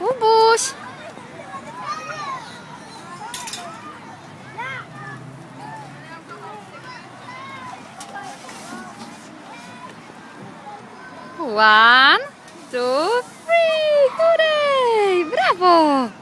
Kubuś! One, two, three! Hooray! Brawo!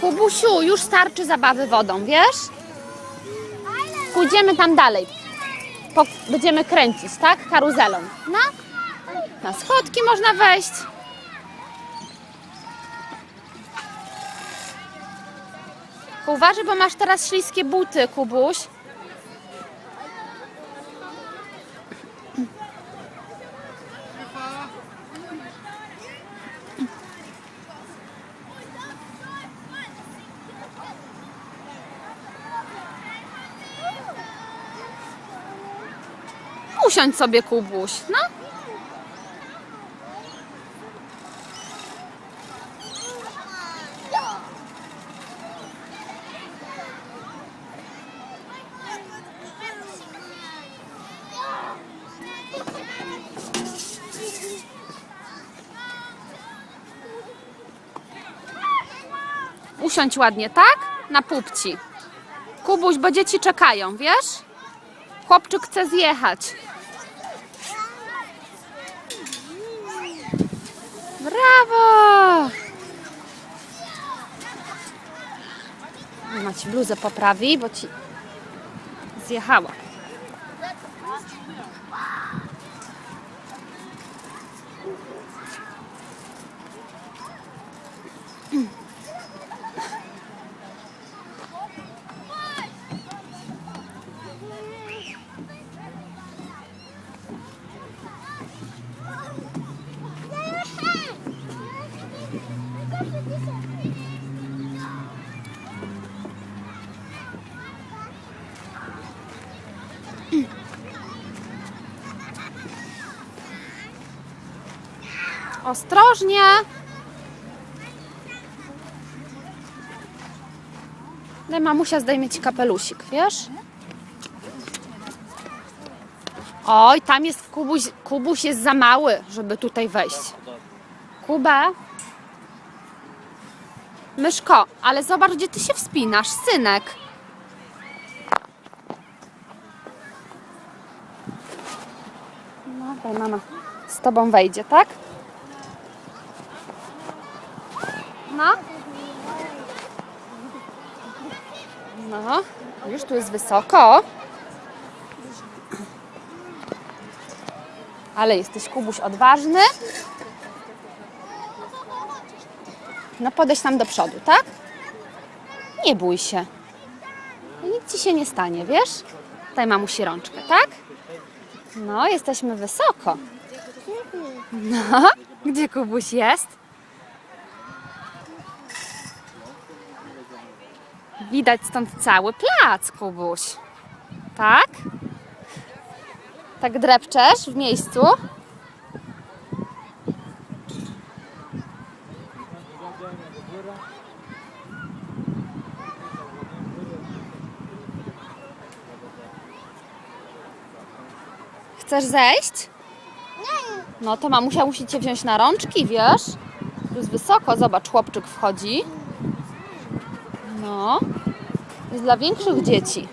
Kubusiu, już starczy zabawy wodą, wiesz? Pójdziemy tam dalej. Po, będziemy kręcić, tak? Karuzelą. No. Na schodki można wejść. Uważaj, bo masz teraz śliskie buty, Kubuś. Usiądź sobie, Kubuś. No. Usiądź ładnie, tak? Na pupci. Kubuś, bo dzieci czekają, wiesz? Chłopczyk chce zjechać. Brawo! Mama ci bluzę poprawi, bo ci zjechała. Ostrożnie! Daj mamusia zdejmie ci kapelusik, wiesz? Oj, tam jest Kubuś, Kubuś jest za mały, żeby tutaj wejść. Kuba? Myszko, ale zobacz, gdzie ty się wspinasz, synek. No, daj mama z tobą wejdzie, tak? No. No, już tu jest wysoko. Ale jesteś, Kubuś, odważny. No, podejdź tam do przodu, tak? Nie bój się. Nic ci się nie stanie, wiesz? Daj mamusi rączkę, tak? No, jesteśmy wysoko. No, gdzie Kubuś jest? Widać stąd cały plac, Kubuś. Tak? Tak drepczesz w miejscu? Chcesz zejść? No to mamusia musi cię wziąć na rączki, wiesz? Tu jest wysoko, zobacz, chłopczyk wchodzi. No, jest dla większych dzieci.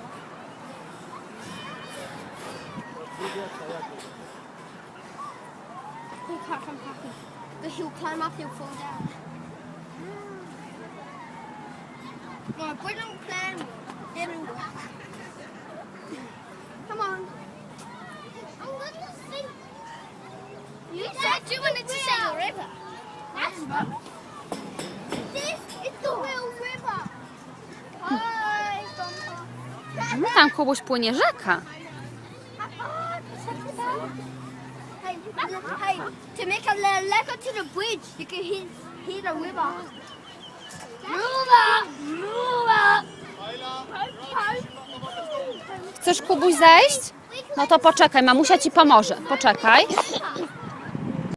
You said you wanted to sing a river. That's This is the real river. Hi, No tam Kubuś płynie rzeka. Hey, hey, to make a le- letter to the bridge, you can hit, hit a river. Move up! Move up! Chcesz Kubuś zejść? No to poczekaj, mamusia ci pomoże. Poczekaj.